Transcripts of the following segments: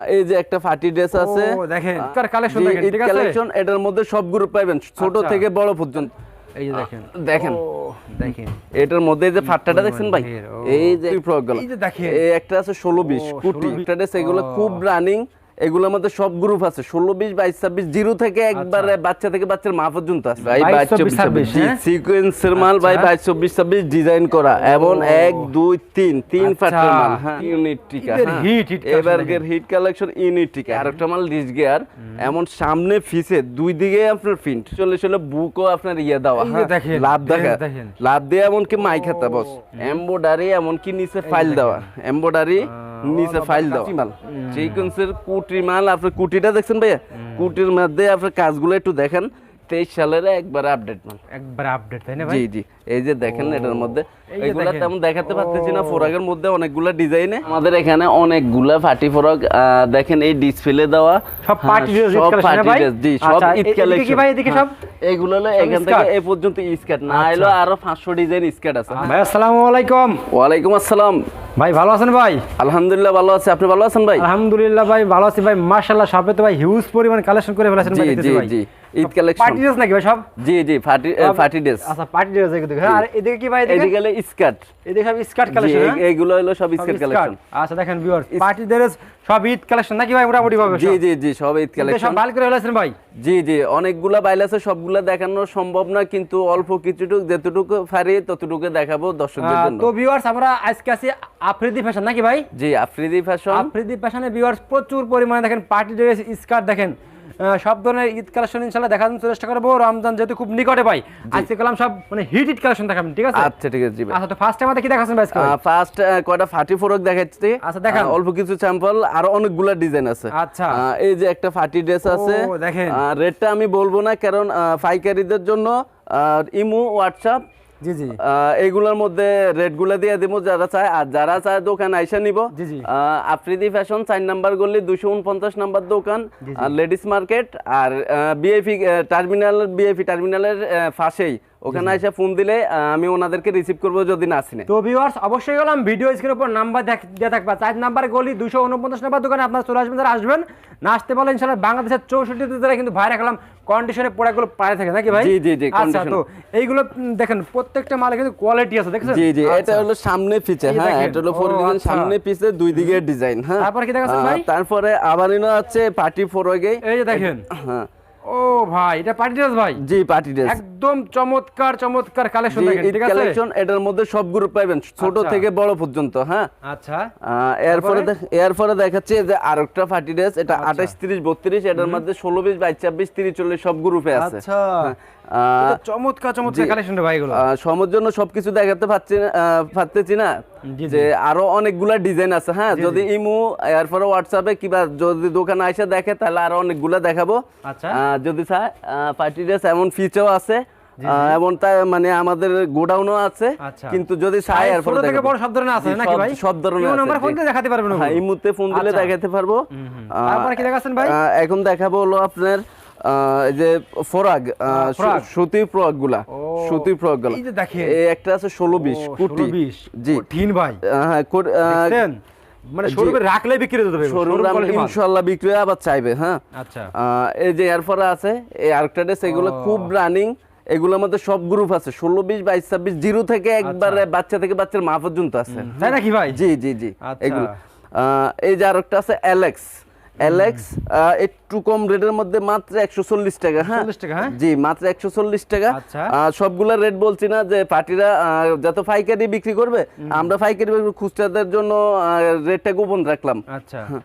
এই যে একটা ফাটি ড্রেস আছে। ও, দেখেন, ঈদকার দেখেন, ঠিক আছে? কালেকশন এটার মধ্যে সব গ্রুপ পাবেন ছোট আচ্ছা। থেকে বড় পর্যন্ত। এই যে দেখেন। দেখেন। দেখেন। এটার মধ্যে যে ফাটটাটা দেখছেন ভাই? এই যে এই যে দেখেন। এই একটা আছে ষোলো বিশ কোটি। কুটি 16 একটা ড্রেস এগুলো খুব রানিং এগুলোর মধ্যে সব গ্রুপ আছে। ষোলো বিশ বাইশ ছাব্বিশ জিরো থেকে একবারে বাচ্চা থেকে বাচ্চার মা পর্যন্ত আছে। ভাই বাইশ চব্বিশ ছাব্বিশ হ্যাঁ? সিকোয়েন্সের মাল ভাই আচ্ছা। বাইশ চব্বিশ ছাব্বিশ ডিজাইন করা। এবং এক দুই তিন তিন আচ্ছা। ফাটের মাল হ্যাঁ। ইউনিট টিকা ঈদের হ্যাঁ। হিট কালেকশন ইউনিট টিকা। আর একটা মাল ডিস গিয়ার এমন সামনে ফিসে দুই দিকে আপনার প্রিন্ট চলে চলে বুকও আপনার ইয়ে দেওয়া এই যে হ্যাঁ। লাভ দেখা লাভ দিয়ে এমনকি মাইক হাতা বস এমবোডারি এমনকি নিচে ফাইল দেওয়া। এমবোডারি নিচে ফাইল দাও। কুটি মাল আপনার কুটিটা দেখছেন ভাইয়া? কুটির মধ্যে আপনার কাজগুলো একটু দেখেন। তেইশ সালের একবার আপডেট একবার আপডেট তাই না ভাই? জি জি। এই যে দেখেন এটার মধ্যে এই যে এগুলা তেমন দেখাতে পারতেছি না ফোরাগের মধ্যে অনেকগুলা ডিজাইনে আমাদের এখানে অনেকগুলা ফাটি দেখেন এই ডিসপ্লে দেওয়া। সব হ্যাঁ, party dress, ঈদ সব ভাই? dress, জি সব আচ্ছা, ঈদ এদিকে কি ভাই, এদিকে সব? এগুলো হলো এখান থেকে এই পর্যন্ত স্কার্ট না আচ্ছা। এলো আরও পাঁচশো ডিজাইন স্কার্ট আছে। ভাই আসসালামু আলাইকুম। ওয়ালাইকুম আসসালাম। ভাই ভালো আছেন ভাই? আলহামদুলিল্লাহ ভালো আছে। আপনি ভালো আছেন ভাই? আলহামদুলিল্লাহ ভাই ভালো আছি ভাই। মাশাআল্লাহ সবে তো ভাই হিউজ পরিমাণ কালেকশন করে ফেলেছেন জি ভাই জি ভাই। জি। ঈদ কালেকশন পার্টি ড্রেস নাকি ভাই সব? জি জি ফাটি ফাটি ড্রেস আচ্ছা পার্টি ড্রেস দেখো। হ্যাঁ আর এদিকে কি ভাই এদিকে? হলো স্কার্ট এদিকে সব স্কার্ট কালেকশন এইগুলো হলো সব স্কার্ট কালেকশন আচ্ছা দেখেন ভিউয়ার পার্টি ড্রেস সব ঈদ কালেকশন নাকি ভাই মোটামুটি ভাবে জি জি জি সব ঈদ সব ভালো করে ফেলেছেন ভাই। জি জি অনেকগুলা বাইল আছে সবগুলা দেখানো সম্ভব না কিন্তু অল্প কিছুটুকু যেতটুকু পারি ততটুকু দেখাবো দর্শকদের জন্য। তো ভিউয়ার্স আমরা আজকে আছি আফ্রিদি ফ্যাশন নাকি ভাই? জি আফ্রিদি ফ্যাশন আফ্রিদি ফ্যাশনে ভিউয়ার্স প্রচুর পরিমাণে দেখেন পার্টি ড্রেস স্কার্ট দেখেন। সব ধরনের ঈদ কালেকশন ইনশাল্লাহ দেখার জন্য চেষ্টা করব। রমজান যেহেতু খুব নিকটে ভাই। আজকে করলাম সব মানে হিট হিট কালেকশন দেখাবেন ঠিক আছে? আচ্ছা ঠিক আছে আচ্ছা তো ফার্স্ট টাইম আমাদের কি দেখাচ্ছেন ভাই ফার্স্ট কয়টা? ফাটি ফোরক দেখাচ্ছি। আচ্ছা, দেখান। অল্প কিছু স্যাম্পল আর অনেকগুলা ডিজাইন আছে। আচ্ছা। এই যে একটা ফাটি ড্রেস আছে। দেখেন। রেটটা আমি বলব না কারণ পাইকারিদের জন্য ইমো হোয়াটসঅ্যাপ জি জি। আহ, এইগুলোর মধ্যে রেটগুলো দিয়ে দিব যারা চায়। আর যারা চায় দোকান আইসা নিব। জি, জি। আফ্রিদি ফ্যাশন চার নাম্বার গলি দুশো উনপঞ্চাশ নাম্বার দোকান। লেডিস মার্কেট আর বিএফি টার্মিনাল বিএফি টার্মিনালের ফাঁসেই ওখানে আইসা ফোন দিলে আমি ওনাদেরকে রিসিভ করব যদি না আসিনে তো ভিউয়ার্স অবশ্যই গেলাম ভিডিও স্ক্রিনের উপর নাম্বার দেওয়া থাকবে। চার নাম্বার গলি দুশো উনপঞ্চাশ নাম্বার দোকানে আপনার চলে আসবেন যারা আসবেন না আসতে পারলে ইনশাল্লাহ বাংলাদেশের চৌষট্টি জেলায় কিন্তু ভাই রাখলাম কন্ডিশনে প্রোডাক্টগুলো পায়ে থাকে নাকি ভাই? জি, জি, জি, আচ্ছা তো এইগুলো দেখেন প্রত্যেকটা মালে কিন্তু কোয়ালিটি আছে দেখছেন? জি জি এটা আচ্ছা। হলো সামনে পিছে হ্যাঁ এটা হলো ফোর ও, আচ্ছা। সামনে পিছে দুই দিকের ডিজাইন হ্যাঁ। তারপরে কি দেখাচ্ছেন ভাই? তারপরে আবার ইনো আছে পার্টি ফোরগে এই যে দেখেন। হ্যাঁ। ও ভাই এটা পার্টি ড্রেস ভাই? জি পার্টি ড্রেস একদম চমৎকার চমৎকার কালেকশন দেখেন ঠিক আছে? কালেকশন এটার মধ্যে সব গ্রুপ পাবেন ছোট আচ্ছা। থেকে বড় পর্যন্ত হ্যাঁ? আচ্ছা। এরপরে এরপরে দেখাচ্ছে যে আরেকটা পার্টি ড্রেস এটা আচ্ছা। আঠাশ তিরিশ বত্রিশ এটার মধ্যে ষোলো বিশ বাইশ ছাব্বিশ তিরিশ চল্লিশ সব গ্রুপে আছে। আচ্ছা। এটা চমৎকার চমৎকার। কালেকশন ভাই এগুলো সমর জন্য সবকিছু দেখাতে পারছি না পারতেছি। যে আরও অনেকগুলা ডিজাইন আছে হ্যাঁ যদি ইমো এরপরে হোয়াটসঅ্যাপে কিংবা যদি দোকানে দেখে তাহলে আরও অনেকগুলা দেখাবো আচ্ছা। যদি চায় পার্টি ড্রেস এমন ফিচারও আছে মানে আমাদের গোডাউনও আছে আচ্ছা। কিন্তু যদি সাইজ এরপরে থেকে বড় সব ধরনের আছে নাকি ভাই সব ধরনের আছে, নাম্বার ফোন। দিয়ে দেখাতে পারবেন হ্যাঁ এই মুহূর্তে ফোন দিলে আচ্ছা। দেখাতে পারব আহ, তারপরে কি দেখাচ্ছেন ভাই? এখন দেখাবো হলো আপনার যে ফরাগ। ফ্রকগুলা ফ্রকগুলা এই যে দেখেন। এই একটা আছে ষোলো বিশ কুটি। জি। ঠিন ভাই। হ্যাঁ দেখছেন? মানে শোরুমে রাখলে বিক্রি শোরুম quality মাল। ইনশাল্লাহ বিক্রি আবার চাইবে হ্যাঁ। আচ্ছা। এই যে এরপরে আছে এই আরেকটা ড্রেস এগুলো খুব রানিং এগুলোর মধ্যে সব গ্রুপ আছে। ষোলো বিশ বাইশ ছাব্বিশ জিরো থেকে একবারে বাচ্চা থেকে বাচ্চার মা পর্যন্ত আছে। তাই নাকি ভাই? জি জি জি আচ্ছা। এগুলো। এই যে আরেকটা আছে অ্যালেক্স অ্যালেক্স একটু কম রেটের মধ্যে মাত্র একশো চল্লিশ টাকা হ্যাঁ? 40 টাকা, হ্যাঁ? জি মাত্র একশো চল্লিশ টাকা। আচ্ছা। সবগুলা রেট বলছি না যে পার্টিরা যত পাইকারি বিক্রি করবে আমরা পাইকারি বিক্রি- খুচরাদের জন্য রেটটা গোপন রাখলাম। আচ্ছা। আহ,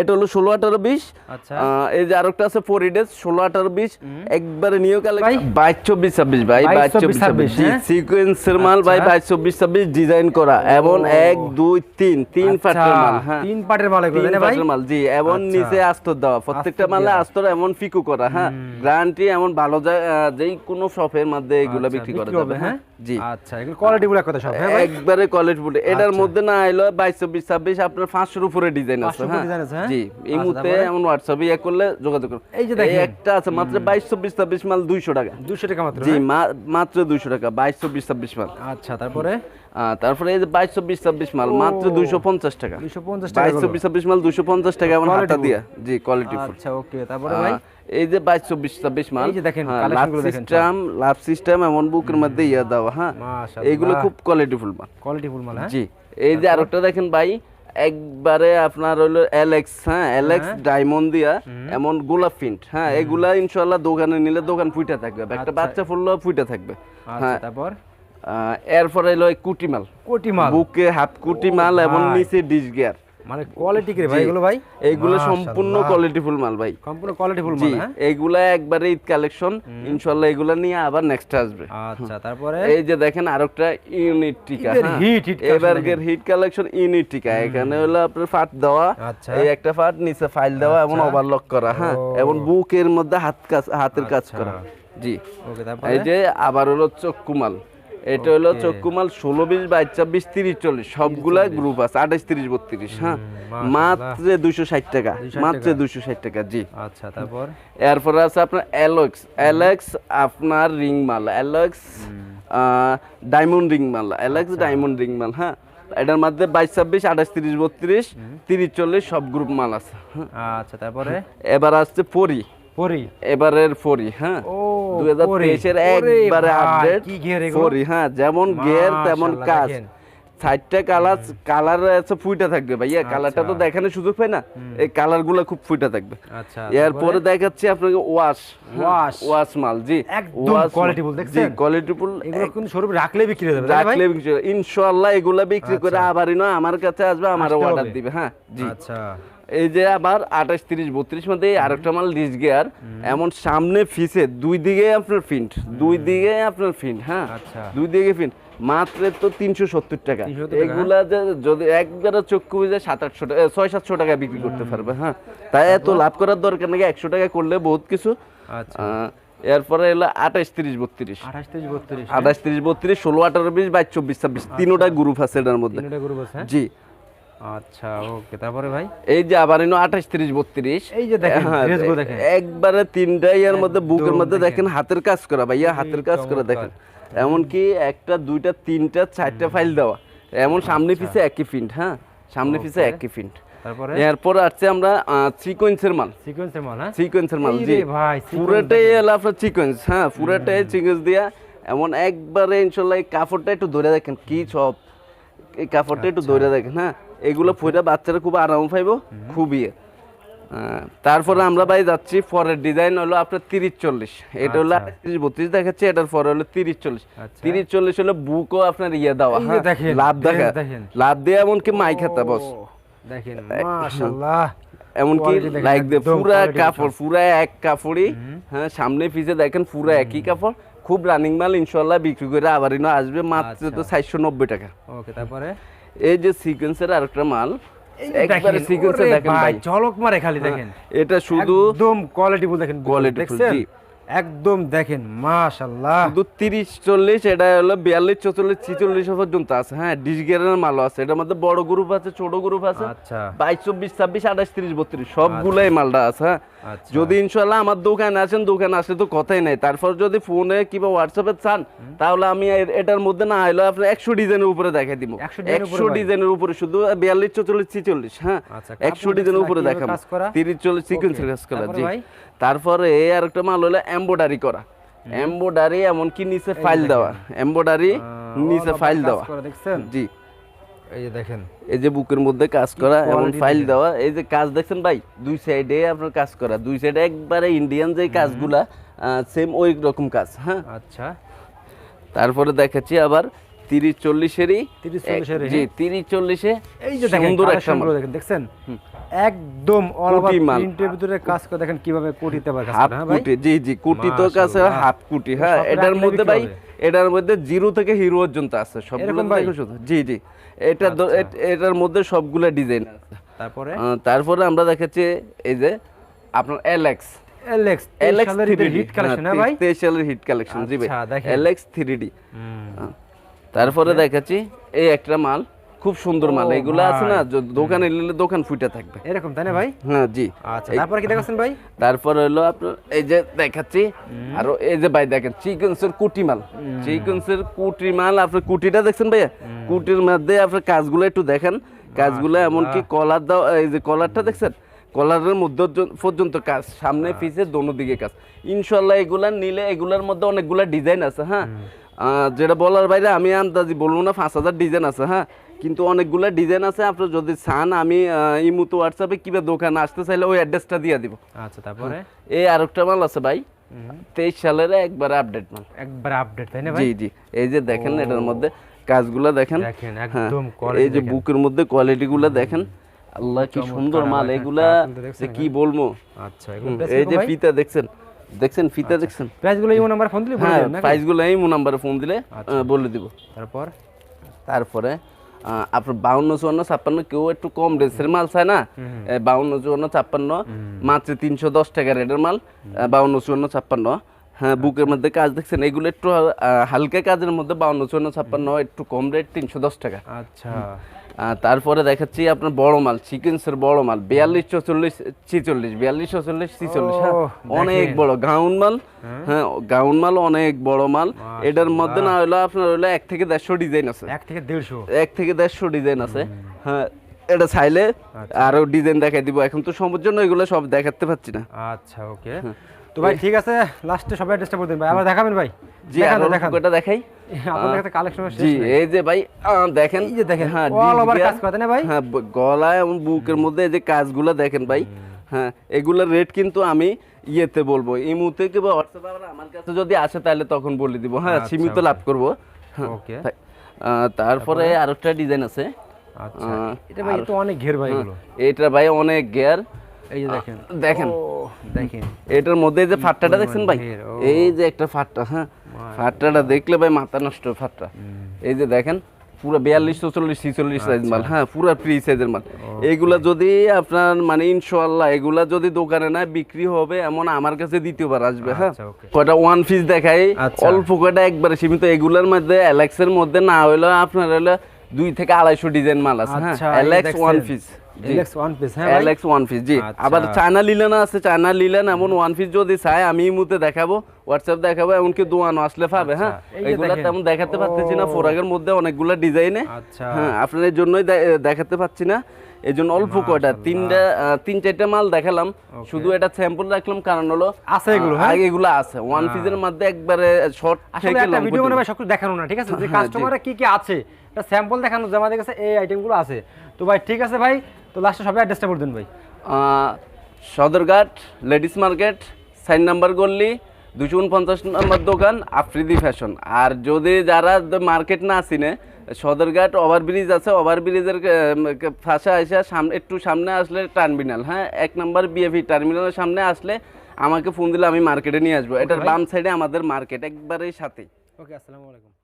এটা হলো ষোলো আঠারো বিশ। আচ্ছা। এই যে আরেকটা আছে ফোরিডেস ষোলো আঠারো বিশ। একবারে নিউ? কালেকশন বাইশ চব্বিশ ছাব্বিশ ভাই। বাইশ চব্বিশ 24, ছাব্বিশ জি হ্যাঁ? মাল ভাই আচ্ছা। বাইশ চব্বিশ ছাব্বিশ ডিজাইন করা। এবং এক দুই তিন। তিন আচ্ছা, ফাটের মাল হ্যাঁ। তিন পাটের মাল তিন ফাটের মাল জি। এবং। নিচে আস্তর দেওয়া। প্রত্যেকটা মালে। আস্তর এমন ফিকু করা হ্যাঁ। গ্যারান্টি এমন ভালো যায় যেই কোনো শপের মধ্যে এগুলো বিক্রি করা যাবে হবে, হ্যাঁ? জি। আচ্ছা এগুলো কোয়ালিটি গুলো কথা সব হ্যাঁ একবারে কোয়ালিটি এটার। মধ্যে না এলো বাইশ চব্বিশ ছাব্বিশ আপনার পাঁচশোর উপরে ডিজাইন আছে হ্যাঁ? আছে, হ্যাঁ? জি এই আচ্ছা, মুহূর্তে এমন হোয়াটসঅ্যাপে ইয়ে করলে যোগাযোগ করুন এই যে দেখেন। একটা আছে মাত্র মাল দুইশো টাকা। 200 টাকা মাত্র জি হ্যাঁ? মাত্র দুইশো টাকা বাইশ চব্বিশ ছাব্বিশ মাল। আচ্ছা তারপরে? তারপরে এই যে বাইশ চব্বিশ ছাব্বিশ মাল মাত্র দুইশো পঞ্চাশ টাকা। 250 টাকা বাইশগুলো। চব্বিশ ছাব্বিশ মাল দুইশো পঞ্চাশ টাকা এমন হাতা দিয়া। জি কোয়ালিটি আচ্ছা ওকে তারপরে ভাই? এই যে বাইশ চব্বিশ ছাব্বিশ মাল। দেখেন, হ্যাঁ, লাভগুলো দেখেন সব। সিস্টেম লাভ সিস্টেম এমন বুকের মধ্যে ইয়ে দেওয়া হ্যাঁ? এইগুলো খুব মাল। মাল হ্যাঁ? জি এই যে আরেকটা দেখেন ভাই একবারে আপনার হইল এলেক্স হ্যাঁ এলেক্স ডায়মন্ড দিয়া এমন গোলাপ প্রিন্ট হ্যাঁ এগুলা ইনশাআল্লাহ দোকানে নিলে দোকান ফুইটা থাকবে একটা বাচ্চা ফুললো ফুইটা থাকবে আচ্ছা হ্যাঁ। তারপর? আহ, এরপরে হইল কুটিমাল। কুটিমাল। বুকে হাফ কুটিমাল এবং। নিচে ডিশ গিয়ার মানে কোয়ালিটি কি ভাই? এগুলো ভাই? এইগুলো সম্পূর্ণ মাশাআল্লাহ। কোয়ালিটি ফুল মাল ভাই। সম্পূর্ণ কোয়ালিটি ফুল মাল হ্যাঁ? এইগুলা একবারে ঈদ কালেকশন ইনশাআল্লাহ এগুলা নিয়ে আবার নেক্সট আসবে। আচ্ছা তারপরে? এই যে দেখেন আরেকটা ইউনিট টিকা হ্যাঁ। hit, hit hit collection unit টিকা। এখানে হলো আপনার ফাট দেওয়া আচ্ছা। এই একটা ফাট নিচে ফাইল দেওয়া এবং ওভারলক করা হ্যাঁ? এবং বুকের মধ্যে হাত কাজ হাতের কাজ আচ্ছা। করা। জি। এই যে আবার হলো চক্কুমাল এটা হলো চক্কুমাল ষোলো বিশ বাইশ চব্বিশ তিরিশ চল্লিশ। সবগুলা গ্রুপ আছে আঠাশ তিরিশ বত্রিশ হ্যাঁ? মাত্র দুশো ষাট টাকা 260 মাত্র। দুশো ষাট টাকা জি। আচ্ছা তারপর? এরপরে আছে আপনার অ্যালেক্স। অ্যালেক্স আপনার রিং মাল অ্যালেক্স ডায়মন্ড রিং মাল অ্যালেক্স আচ্ছা। ডায়মন্ড রিং মাল হ্যাঁ? এটার মধ্যে বাইশ ছাব্বিশ আঠাশ তিরিশ বত্রিশ তিরিশ চল্লিশ সব গ্রুপ মাল আছে হ্যাঁ। আচ্ছা তারপরে? এবার আসছে পরি। পরি এবারের হ্যাঁ? দুই হাজার তেইশের একবারে আপডেট কি gear এগুলো? ফরি হ্যাঁ যেমন গিয়ার তেমন কাজ। সাইডটা কালার কালার আছে ফুইটা থাকবে ভাইয়া। কালারটা তো দেখানোর সুযোগ পাই না। এই কালারগুলো খুব ফুইটা থাকবে। আচ্ছা এরপরে দেখাচ্ছি আপনাকে ওয়াশ Wash। ওয়াশ মাল জি। একদম দেখছেন? কোয়ালিটি ফুল এগুলো রাখলে বিক্রি হয়ে যাবে না রাখলে বিক্রি। ইনশাআল্লাহ এগুলা বিক্রি করে আবারই নয় আমার কাছে আসবে আমার অর্ডার দিবে হ্যাঁ জি। আচ্ছা। এই যে আবার আঠাশ তিরিশ বত্রিশ মধ্যে আরেকটা মাল ডিস গিয়ার এমন সামনে ফিসে দুই দিকে আপনার ফিন্ট দুই দিকে আপনার ফিন্ট হ্যাঁ? আচ্ছা। দুই দিকে ফিন্ট মাত্র তো তিনশো সত্তর টাকা। এগুলা যে যদি একবারে চক্ষু বুঝে সাত আটশো টাকা ছয় সাতশো টাকা বিক্রি করতে পারবে হ্যাঁ? তাই এত লাভ করার দরকার নাকি? একশো টাকা করলে বহুত কিছু। আচ্ছা। এরপরে এলো আঠাশ তিরিশ বত্রিশ। আঠাশ বত্রিশ আঠাশ তিরিশ বত্রিশ ষোলো আঠারো বিশ বাইশ চব্বিশ ছাব্বিশ তিনোটা গ্রুপ আছে এটার মধ্যে। গ্রুপ হ্যাঁ? জি। আচ্ছা ওকে তারপরে ভাই? এই যে আবার এনো আঠাশ তিরিশ বত্রিশ। এই যে দেখেন, হ্যাঁ, ড্রেসগুলো দেখেন। একবারে তিনটা ইয়ার মধ্যে বুকের মধ্যে দেখেন। হাতের কাজ করা ভাইয়া হাতের কাজ করে। দেখেন। এমনকি একটা দুইটা তিনটা চারটা ফাইল দেওয়া। এমন সামনে পিছে একই ফিন্ট হ্যাঁ? সামনে পিছে একই তারপরে? এরপর আসছে আমরা সিকোয়েন্সের মাল। সিকোয়েন্সের মাল হ্যাঁ? সিকোয়েন্সের মাল জি। ভাই, পুরোটাই এলো আপনার সিকোয়েন্স হ্যাঁ? পুরোটাই সিকোয়েন্স দিয়া এমন একবারে ইনশাল্লাহ কাপড়টা একটু ধরে দেখেন কি সব। এই কাপড়টা একটু ধরে দেখেন হ্যাঁ? এগুলো পরে বাচ্চারা খুব আরাম পাইব খুবই। তারপরে আমরা ভাই যাচ্ছি পরের ডিজাইন হলো আপনার তিরিশ চল্লিশ। এটা হলো তিরিশ বত্রিশ দেখাচ্ছে এটার পরে হলো তিরিশ চল্লিশ। আচ্ছা। তিরিশ চল্লিশ হলো বুকও আপনার ইয়ে দেওয়া হ্যাঁ? দেখেন, লাভ দেখা। লাভ দিয়ে এমনকি মাই খাতা বস। দেখেন মাশাআল্লাহ এমনকি লাইক দে পুরা কাপড় পুরা এক কাপড়ই হ্যাঁ? সামনে পিছে দেখেন পুরা একই কাপড়। খুব রানিং মাল ইনশাল্লাহ বিক্রি করে আবার আসবে মাত্র তো আচ্ছা। চারশো নব্বই টাকা। ওকে তারপরে? এই যে সিকোয়েন্সের আরেকটা মাল একবারে সিকোয়েন্সে দেখেন ভাই, ঝলক মারে খালি দেখেন। এটা শুধু একদম কোয়ালিটি ফুল দেখেন দেখছেন? জি। একদম দেখেন শুধু তিরিশ চল্লিশ এটা হলো বিয়াল্লিশ চৌচল্লিশ ছিচল্লিশ পর্যন্ত আছে। হ্যাঁ ডিশ গিয়ারের মালও আছে। এটার মধ্যে বড় গ্রুপ আছে ছোট গ্রুপ আছে। আচ্ছা। বাইশ চব্বিশ ছাব্বিশ আঠাশ তিরিশ বত্রিশ সবগুলাই মালটা আছে হ্যাঁ। আচ্ছা। যদি ইনশাল্লাহ আমার দোকানে আসেন দোকানে আসলে তো কথাই নাই। তারপর যদি ফোনে কিংবা হোয়াটসঅ্যাপে চান তাহলে আমি এটার মধ্যে না হলে আপনার একশো ডিজাইনের উপরে দেখাই দিব। 100 ডিজাইনের উপরে একশো ডিজাইনের উপরে শুধু বিয়াল্লিশ চল্লিশ ছিচল্লিশ হ্যাঁ? আচ্ছা, একশো ডিজাইনের উপরে দেখাম তিরিশ চল্লিশ সিকোয়েন্সের কাজ করা জি? তারপরে এই আরেকটা মাল হলো এমব্রয়ডারি করা। এমব্রয়ডারি এমনকি নিচে ফাইল দেওয়া। এমব্রয়ডারি নিচে ফাইল দেওয়া। জি। এই যে দেখেন। এই যে বুকের মধ্যে কাজ করা এমন ফাইল দেওয়া এই যে কাজ দেখছেন ভাই দুই সাইডে আপনার কাজ করা দুই সাইডে একবারে ইন্ডিয়ান যে কাজগুলা সেম ওই রকম কাজ হ্যাঁ? আচ্ছা। তারপরে দেখাচ্ছি আবার তিরিশ চল্লিশেরই 30 40 এরই, জি হ্যাঁ। তিরিশ চল্লিশে এই যে সুন্দর। দেখেন দেখছেন? একদম অল ওভার প্রিন্টের ভিতরে কাজ করে দেখেন কীভাবে কোটিতে পারে কাজ করে হ্যাঁ ভাই? জি জি কুটি তো কাছে। হাফ কুটি হ্যাঁ এটার মধ্যে ভাই এটার মধ্যে জিরো থেকে হিরো পর্যন্ত আছে সবগুলো। জি জি। এটা আচ্ছা। এট- এটার মধ্যে সবগুলা ডিজাইন তারপরে? তারপরে আমরা দেখাচ্ছি এই যে আপনার LX Alex LX Alex hit collection ভাই? তেইশ সালের হিট কালেকশন জি ভাই। আচ্ছা। এলএক্স থ্রি ডি তারপরে দেখাচ্ছি এই একটা মাল। খুব সুন্দর মাল। এগুলো আছে না দোকানে নিলে দোকান ফুটে থাকবে। এরকম তাই না ভাই? হ্যাঁ জি। আচ্ছা তারপরে কি দেখাচ্ছেন ভাই? তারপর হলো আপনার এই যে দেখাচ্ছি আর এই যে ভাই দেখেন চিকেন্সের কুটি মাল। চিকেন্সের কুটি মাল আপনার কুটিটা দেখছেন ভাইয়া? কুটির মধ্যে আপনার কাজগুলো একটু দেখেন। কাজগুলো এমনকি কলার দাও এই যে কলারটা দেখছেন? কলারের মধ্যে পর্যন্ত কাজ সামনে পিছে দোনো দিকে কাজ। ইনশাল্লাহ এগুলা নিলে এগুলার মধ্যে অনেকগুলা ডিজাইন আছে হ্যাঁ? যেটা বলার বাইরে আমি আন্দাজি বলব না পাঁচ হাজার ডিজাইন আছে হ্যাঁ? কিন্তু অনেকগুলা ডিজাইন আছে আপনি যদি চান আমি ইমুতো হোয়াটসঅ্যাপে কিবা দোকানে আসতে চাইলে ওই অ্যাড্রেসটা দিয়ে দিব। আচ্ছা তারপরে? এই আরেকটা মাল আছে ভাই। তেইশ সালের একবার আপডেট মাল। একবার আপডেট তাই না ভাই? জি জি। এই যে দেখেন এটার মধ্যে কাজগুলো দেখেন। দেখেন, হ্যাঁ, একদম এই যে বুকের মধ্যে কোয়ালিটি গুলো দেখেন। আল্লাহ কি সুন্দর মাল এগুলা কাজগুলো যে কি বলব? আচ্ছা এগুলো এই যে? ফিতা দেখছেন? দেখছেন ফিতা দেখছেন? প্রাইসগুলো ইমো নাম্বার ফোন দিলে বলে হ্যাঁ দেবেন নাকি? প্রাইসগুলো এই নাম্বারে ফোন দিলে আচ্ছা। বলে দিব। তারপর? তারপরে আপনার বাউন্ন চুয়ান্ন ছাপ্পান্ন কেউ একটু কম রেঞ্জের মাল চায় না। বাউন্ন চুয়ান্ন ছাপ্পান্ন মাত্র তিনশো দশ টাকা রেটের মাল। বাউন্ন চুয়ান্ন ছাপ্পান্ন। হ্যাঁ বুকের মধ্যে কাজ দেখছেন এগুলো একটু হালকা কাজের মধ্যে বাউন্ন চুয়ান্ন ছাপ্পান্ন একটু কম রেট তিনশো দশ টাকা। আচ্ছা। তারপরে দেখাচ্ছি আপনার বড় মাল চিকেন্সের বড় মাল বিয়াল্লিশ চৌচল্লিশ ছিচল্লিশ বিয়াল্লিশ চৌচল্লিশ ছিচল্লিশ হ্যাঁ অনেক বড় গাউন মাল হ্যাঁ। গাউন মাল অনেক বড় মাল। এটার মধ্যে না হলো আপনার হলো এক থেকে দেড়শো ডিজাইন আছে। এক থেকে দেড়শো? এক থেকে দেড়শো ডিজাইন আছে। হ্যাঁ এটা চাইলে আচ্ছা। আরও ডিজাইন দেখাই দিব। এখন তো সময়ের জন্য এগুলো সব দেখাতে পাচ্ছি না। আচ্ছা ওকে। তো ভাই ঠিক আছে লাস্টে সবাই অ্যাড্রেসটা বলে দিন ভাই। আবার দেখাবেন ভাই। জি দেখান এটা দেখাই। আপনার কাছে কালেকশন জি এই যে ভাই দেখেন। এই যে দেখেন, হ্যাঁ over ডিজিটাল- কাজ করা, না ভাই? হ্যাঁ গলায় এবং বুকের মধ্যে এই যে কাজগুলো দেখেন ভাই। হ্যাঁ এগুলোর রেট কিন্তু আমি ইয়েতে বলব। এই মুহূর্তে কিংবা হোয়াটসঅ্যাপে আমার কাছে যদি আসে তাহলে তখন বলে দিব। হ্যাঁ আচ্ছা, সীমিত লাভ করব। হ্যাঁ, ওকে। আহ, তারপরে আরেকটা ডিজাইন আছে। আচ্ছা। এটা ভাই তো অনেক ঘের ভাই এগুলো। এটা ভাই অনেক গিয়ার এই যে দেখেন। দেখেন। দেখেন। এটার মধ্যে যে ফাট্টাটা দেখছেন ভাই? এই যে একটা ফাট্টা হ্যাঁ? ফাট্টাটা দেখলে ভাই মাথা নষ্ট ফাট্টা। এই যে দেখেন পুরো বিয়াল্লিশ চল্লিশ ছিচল্লিশ সাইজ মাল আচ্ছা। হ্যাঁ পুরো ফ্রি সাইজের মাল। এইগুলা যদি আপনার মানে ইনশাল্লাহ এগুলা যদি দোকানে না বিক্রি হবে এমন আমার কাছে দ্বিতীয়বার আসবে হ্যাঁ? আচ্ছা, কয়টা ওয়ান পিস দেখাই আচ্ছা। অল্প কয়টা একবারে সীমিত এগুলার মধ্যে অ্যালেক্সের মধ্যে না হইলেও আপনার হলো দুই থেকে আড়াইশো ডিজাইন মাল আছে হ্যাঁ? আচ্ছা, Alex one piece Alex one piece হ্যাঁ ভাই? ওয়ান পিস জি। আচ্ছা। আবার চায়না লিলেন আছে চায়না লিলেন এমন ওয়ান পিস যদি চাই আমি দেখাবো হোয়াটসঅ্যাপ দেখাবো এমনকি দোয়ানো আসলে পাবে হ্যাঁ? আচ্ছা, এই যে এগুলা দেখেন। তেমন দেখাতে পারতেছি না ফোরাগের মধ্যে অনেকগুলো ডিজাইনে। আচ্ছা। হ্যাঁ আপনাদের জন্যই দেখাতে পাচ্ছি না। এই জন্য অল্প কয়টা তিনটা তিন চারটা মাল দেখালাম। শুধু এটা স্যাম্পল রাখলাম কারণ হলো আছে এগুলো, হ্যাঁ? এগুলো আছে। ওয়ান পিসের মধ্যে একবারে শর্ট থেকে একটা ভিডিও মনে। হয় সবকিছু দেখানো না ঠিক আছে? যে হ্যাঁ, কাস্টমাররা কি কি আছে এটা স্যাম্পল দেখানো যে আমাদের কাছে এই আইটেমগুলো আছে। তো ভাই ঠিক আছে ভাই তো লাস্টে সবাই অ্যাড্রেসটা বলে দিন ভাই। সদরঘাট লেডিস মার্কেট সাইন নাম্বার গল্লি দুশো উনপঞ্চাশ নম্বর দোকান আফ্রিদি ফ্যাশন। আর যদি যারা মার্কেট না চিনে সদরঘাট ওভারব্রিজ আছে ওভারব্রিজের ফাঁসে আসে সামনে একটু সামনে আসলে টার্মিনাল হ্যাঁ? এক নম্বর বিএফি টার্মিনালের সামনে আসলে আমাকে ফোন দিলে আমি মার্কেটে নিয়ে আসব। এটার বাম সাইডে আমাদের মার্কেট একবারেই সাথে ওকে আসসালামু আলাইকুম।